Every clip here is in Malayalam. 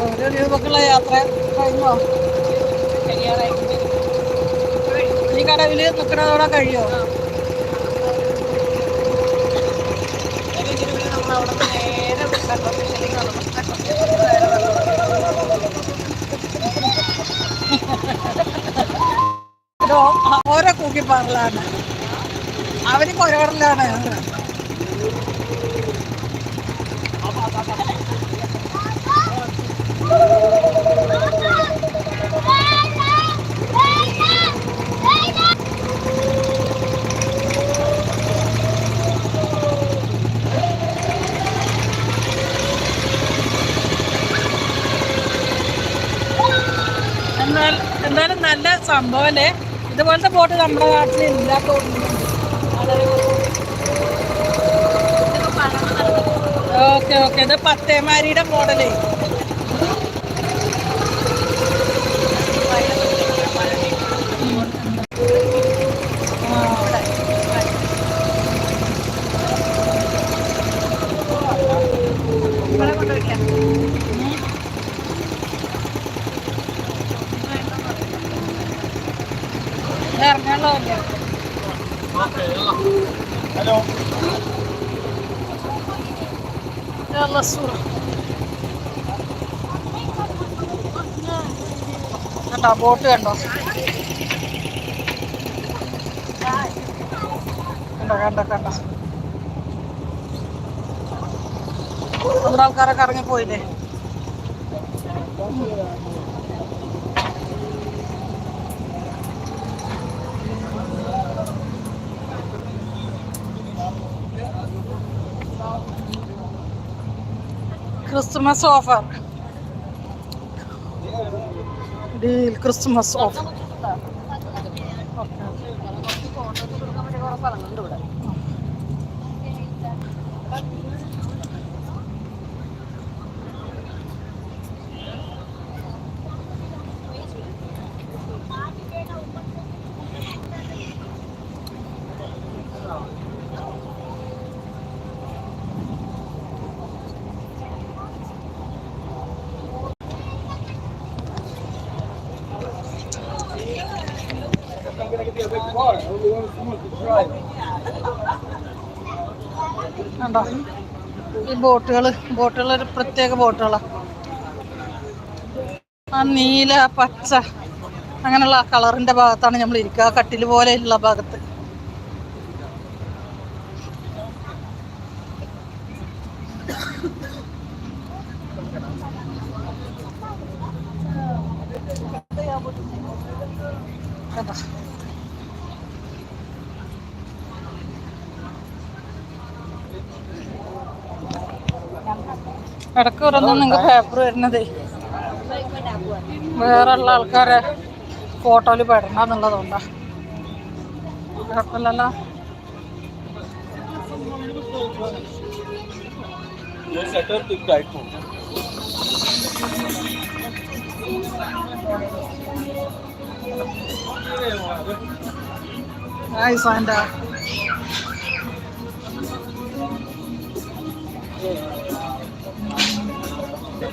ഒരു രൂപക്കുള്ള യാത്ര കഴിഞ്ഞോ? ഈ കടവിൽ നിൽക്കുന്നതോടെ കഴിയോ? ഓരോ കൂക്കിപ്പാറലാണ് അവർ കൊരവറിലാണ് എന്നാൽ എന്തായാലും നല്ല സംഭവം അല്ലേ ഇതുപോലത്തെ ബോട്ട് നമ്മുടെ നാട്ടിൽ ഇല്ലാത്ത ഓക്കെ ഓക്കെ ഇത് പത്തേമാരിയുടെ മോഡലേ يلا الصورة കണ്ടോ ബോട്ട് കണ്ടോ കണ്ടോ കണ്ടോ കണ്ടോ നമ്മുടെ ആൾക്കാരൊക്കെ ഇറങ്ങിപ്പോയില്ലേ Christmas offer deal Christmas offer കണ്ടോ? ഈ ബോട്ടുകൾ ബോട്ടുകൾ ഒരു പ്രത്യേക ബോട്ടുകളാണ് ആ നീല പച്ച അങ്ങനെയുള്ള ആ കളറിന്റെ ഭാഗത്താണ് നമ്മൾ ഇരിക്കുക. ആ പോലെ ഉള്ള ഭാഗത്ത്. കണ്ടോ? ഇടയ്ക്ക് പറഞ്ഞു നിങ്ങൾക്ക് പേപ്പർ വരുന്നത്. വേറെ ഉള്ള ആൾക്കാരെ ഫോട്ടോയിൽ പെടണം എന്നുള്ളതുകൊണ്ടാ. കുഴപ്പമില്ലല്ലോ.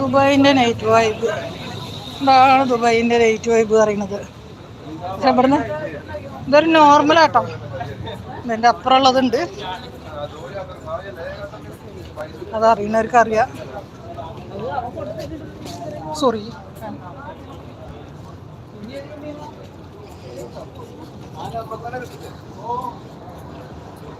ദുബായിന്റെ നൈറ്റ് വൈബ് ഇതാണ് ദുബായിന്റെ നൈറ്റ് വൈബ് പറയുന്നത്. ഇവിടുന്ന്. ഇതൊരു നോർമലാട്ടോ ഇതിന്റെ അപ്പുറമുള്ളതുണ്ട്. അതറിയുന്നവർക്ക് അറിയാം സോറി ആ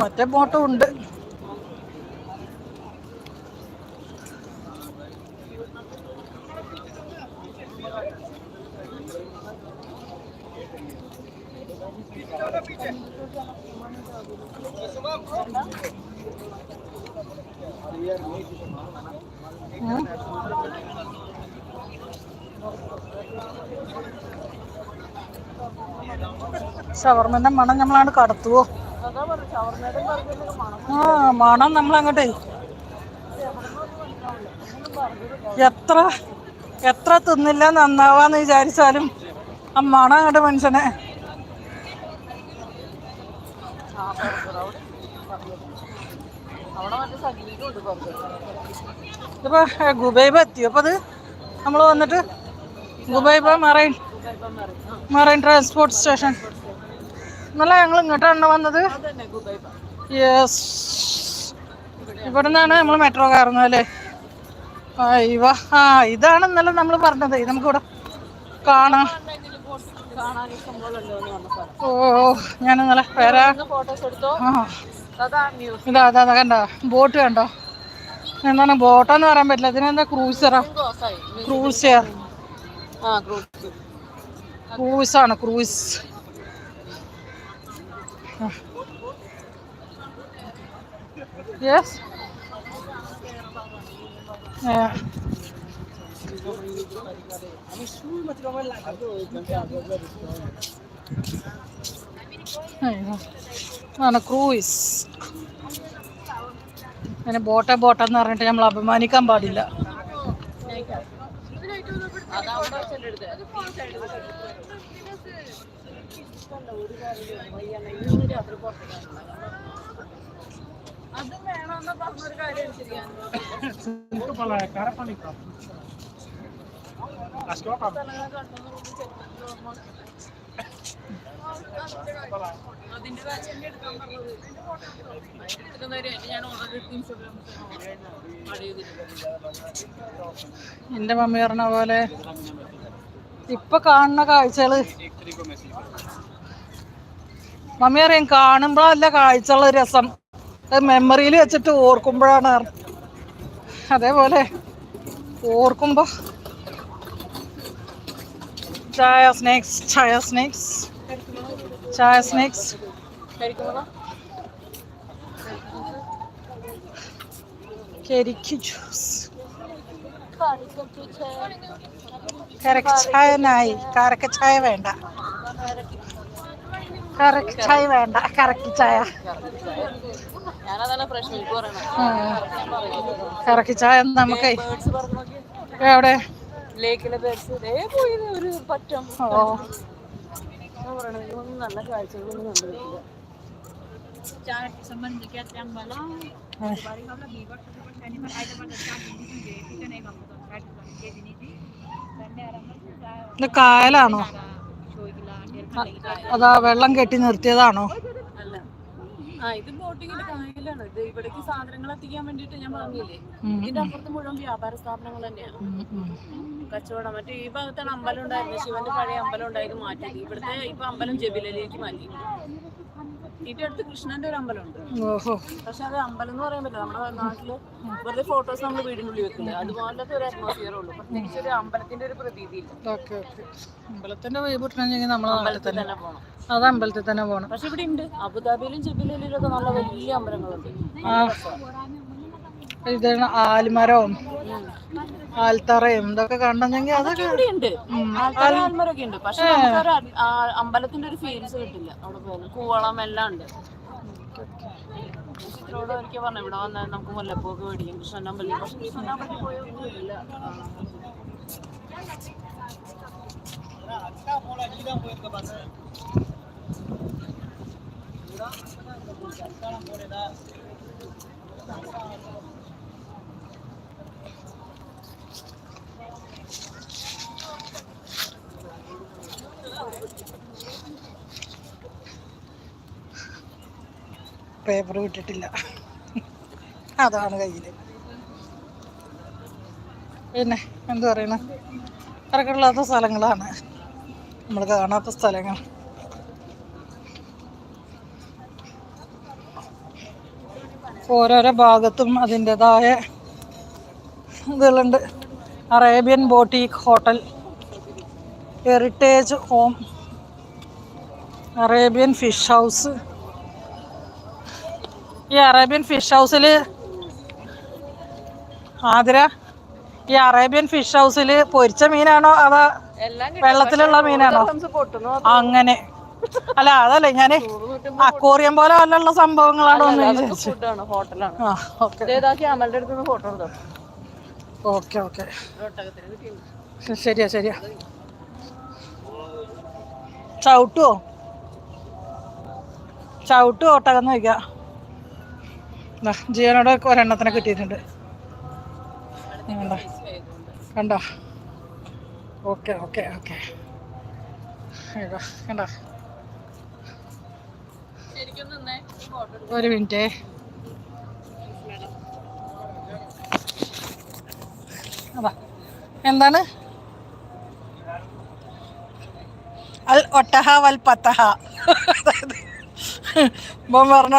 മറ്റേ ബോട്ടും ഉണ്ട്. ഷവർമ്മന്റെ മണം നമ്മളാണ് കടത്തുവോ അതാ പറഞ്ഞു ഷവർമ്മയുടെ ബർഗറിനൊക്കെ മണം ആ മണം നമ്മളങ്ങോട്ടേ. എത്ര എത്ര തിന്നില്ല നന്നാവാന്ന് വിചാരിച്ചാലും ആ മണം അങ്ങോട്ട് മനുഷ്യനെ. ഏ, ഗുബൈബ എത്തിയോ? അപ്പൊ അത് നമ്മൾ വന്നിട്ട് ഗുബൈബ മറൈൻ ഇപ്പം മറൈൻ ട്രാൻസ്പോർട്ട് സ്റ്റേഷൻ. ഇന്നലെ ഞങ്ങൾ ഇങ്ങോട്ടാണ് വന്നത്? യെസ് ഇവിടെ നിന്നാണ് നമ്മൾ മെട്രോ കയറുന്നത് അല്ലേ? അയ്യവ ആ ഇതാണ് ഇന്നലെ നമ്മൾ പറഞ്ഞത്. നമുക്ക് നമുക്കിവിടെ കാണാം. ഓ ഞാൻ ഇന്നലെ വേറെ ഇതാ അതാ അതാ കണ്ടോ? ബോട്ട് കണ്ടോ? എന്താണ് ബോട്ടെന്ന് പറയാൻ പറ്റില്ല. ഇതിനെന്താ ക്രൂസറാ ഗ്രൂപ്പ് ക്രൂസാണ് ക്രൂസ് യെസ് ആണ് ക്രൂയിസ് അങ്ങനെ ബോട്ടെ ബോട്ടെന്ന് പറഞ്ഞിട്ട് നമ്മൾ അഭിമാനിക്കാൻ പാടില്ല ഈ സൈഡിൽ രാത്രി പുറത്തേക്കാണ് അത് വേണമെന്ന് പറഞ്ഞൊരു കാര്യം ശരിയാണ് അതിന്റെ എടുക്കാൻ പറഞ്ഞത് ഞാൻ എന്റെ മമ്മി പറഞ്ഞ പോലെ ഇപ്പൊ കാണുന്ന കാഴ്ചകൾ മമ്മി അറിയാം കാണുമ്പോഴല്ല കാഴ്ചയുള്ള രസം. മെമ്മറിയിൽ വെച്ചിട്ട് ഓർക്കുമ്പോഴാണ്. അതേപോലെ ഓർക്കുമ്പോ ചായ സ്നാക്സ് ചായ സ്നാക്സ് ചായ സ്നാക്സ് കരിക്ക് ജ്യൂസ് കരക്ക് ചായ വേണ്ട. കറക്ക് ചായ വേണ്ട കറക്ക് ചായ. കറക്ക് നമുക്ക് എവിടെ? ഓ. നല്ല കാഴ്ചകളൊന്നും ഇത് കായലാണോ? അതാ വെള്ളം കെട്ടി നിർത്തിയതാണോ? ഇത് ബോട്ടിങ്ങിന്റെ കായലാണ്. ഇത് ഇവിടേക്ക് സാധനങ്ങൾ എത്തിക്കാൻ വേണ്ടിട്ട് ഞാൻ പറഞ്ഞില്ലേ ഇതിന്റെ അപ്പുറത്ത് മുഴുവൻ വ്യാപാര സ്ഥാപനങ്ങൾ തന്നെയാണ്. കച്ചവടം. മറ്റേ ഈ ഭാഗത്താണ് അമ്പലം ഉണ്ടായിരുന്നത്. ശിവന്റെ പഴയ അമ്പലം ഉണ്ടായത് മാറ്റി ഇവിടുത്തെ ഇപ്പൊ അമ്പലം ജബിലയിലേക്ക് മാറ്റി. ഇതിന്റെ അടുത്ത് കൃഷ്ണന്റെ ഒരു അമ്പലമുണ്ട്. ഓഹോ. പക്ഷെ അത് അമ്പലം എന്ന് പറയാൻ പറ്റില്ല. നമ്മുടെ നാട്ടിൽ വെറുതെ ഫോട്ടോസ് നമ്മൾ വീടിനുള്ളിൽ വെക്കുന്നത് അതുപോലത്തെ ഒരു അറ്റ്മോസ്ഫിയർ ഉള്ളൂ. പ്രത്യേകിച്ച് ഒരു അമ്പലത്തിന്റെ ഒരു പ്രതീതി അമ്പലത്തിന്റെ വൈബ് കിട്ടണമെങ്കിൽ അമ്പലത്തിൽ തന്നെ പോണം. പോകണം അത് അമ്പലത്തിൽ തന്നെ പോകണം പക്ഷെ ഇവിടെ ഉണ്ട്. അബുദാബിയിലും ജബിലയിലും ഒക്കെ നല്ല വലിയ അമ്പലങ്ങളുണ്ട്. ഇതാണ് ആൽമരവും ആൽത്തറയും ഇതൊക്കെ കണ്ടെങ്കിൽ അതൊക്കെ ഉണ്ട് ഉണ്ട്. പക്ഷെ അമ്പലത്തിന്റെ ഒരു ഫീൽസ് കിട്ടില്ല. അവിടെ പോയാലും കൂവളം എല്ലാം ഉണ്ട്. ചിത്രോട് ഒരിക്കൽ പറഞ്ഞു ഇവിടെ വന്നാൽ നമുക്ക് മുല്ലപ്പൂക്ക് മേടിക്കും. കൃഷ്ണൻ അമ്പലത്തിൽ പക്ഷെ കൃഷ്ണൻ അമ്പലത്തിൽ പോയൊന്നും ഇല്ല പേപ്പർ വിട്ടിട്ടില്ല. അതാണ് കയ്യിൽ പിന്നെ എന്തു പറയണ? തിരക്കില്ലാത്ത സ്ഥലങ്ങളാണ്. നമ്മൾ കാണാത്ത സ്ഥലങ്ങൾ. ഓരോരോ ഭാഗത്തും അതിന്റെതായ ഇതുകളുണ്ട്. Arabian boutique hotel heritage home Arabian fish house ഈ അറേബ്യൻ ഫിഷ് ഹൗസിൽ ആതിര ഈ അറേബ്യൻ ഫിഷ് ഹൗസിൽ പൊരിച്ച മീനാണോ അതോ വെള്ളത്തിലുള്ള മീനാണോ? അങ്ങനെ. അല്ല അതല്ല ഞാൻ അക്കോറിയം പോലെ അല്ലുള്ള സംഭവങ്ങളാണോ എന്ന് വിചാരിച്ചു ഓക്കെ. ഓക്കെ ശരിയാ ശരിയാ. ചവിട്ടുവോ? ചവിട്ടു ഓട്ടകന്ന് വയ്ക്കാം ജീവനോട് ഒരെണ്ണത്തിനെ കിട്ടിയിട്ടുണ്ട്. കണ്ട? Okay okay okay. കണ്ടോ? ഒരു മിനിറ്റേ. അതാ എന്താണ്? അൽ ഒട്ടഹ വൽ പത്തഹ. അതായത് ഇപ്പം പറഞ്ഞ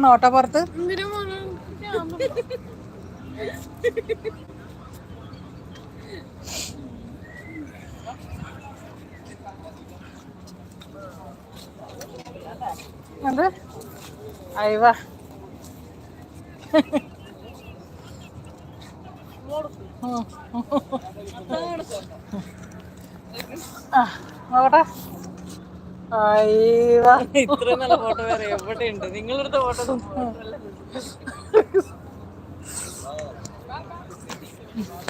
കയറണോ ഓട്ടോപ്പുറത്ത് എന്ത്? അയവ. ആ നോക്കട്ടെ. ഇത്രയും നല്ല ഫോട്ടോ വേറെ എവിടെ ഉണ്ട് നിങ്ങളുടെ ഫോട്ടോ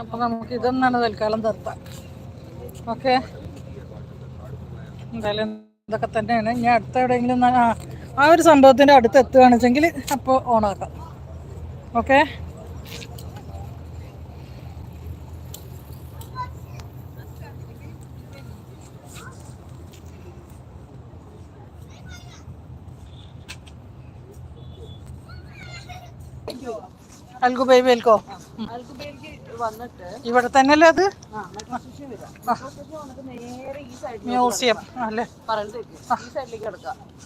അപ്പൊ നമുക്ക് ഇതൊന്നാണ് തൽക്കാലം നിർത്താം. ഓക്കെ? എന്തായാലും ഇതൊക്കെ തന്നെയാണ്. ഇനി അടുത്ത എവിടെയെങ്കിലും ആ ഒരു സംഭവത്തിന്റെ അടുത്ത് എത്തുകയാണെന്നുവെച്ചെങ്കിൽ അപ്പോൾ ഓണാക്കാം. ഓക്കെ അൽഗു ബൈ വെൽക്കോ ആൽക്കുബേക്ക് വന്നിട്ട് ഇവിടെ തന്നെയല്ലേ അത് ആ മെട്രോ സ്റ്റേഷൻ വരാം മെട്രോ സ്റ്റേഷൻ വന്നിട്ട് തന്നെ ഈ അത് മ്യൂസിയം അല്ലേ?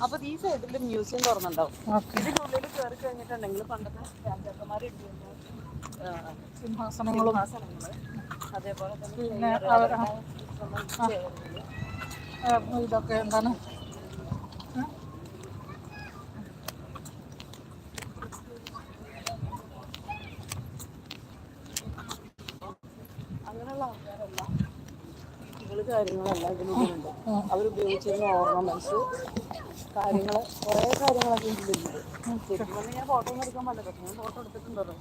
അപ്പൊ ഈ സൈഡിൽ മ്യൂസിയം തുറന്നുണ്ടാവും ഓക്കെ. ഇതിനുള്ളിൽ കയറി കഴിഞ്ഞിട്ടുണ്ടെങ്കിൽ പണ്ടത്തെ സിംഹാസനങ്ങളും. അതേപോലെ തന്നെ ഇതൊക്കെ എന്താണ്? കാര്യങ്ങളെല്ലാം അവർ അവരുപയോഗിച്ചിരുന്ന ഓർണമെന്റ്സ് കാര്യങ്ങൾ കുറെ കാര്യങ്ങളൊക്കെ ഇതിലുണ്ട്. ശരിക്കും പറഞ്ഞാൽ ഞാൻ ഫോട്ടോ ഒന്നും എടുക്കാൻ പക്ഷെ ഞാൻ ഫോട്ടോ എടുത്തിട്ടുണ്ടല്ലോ.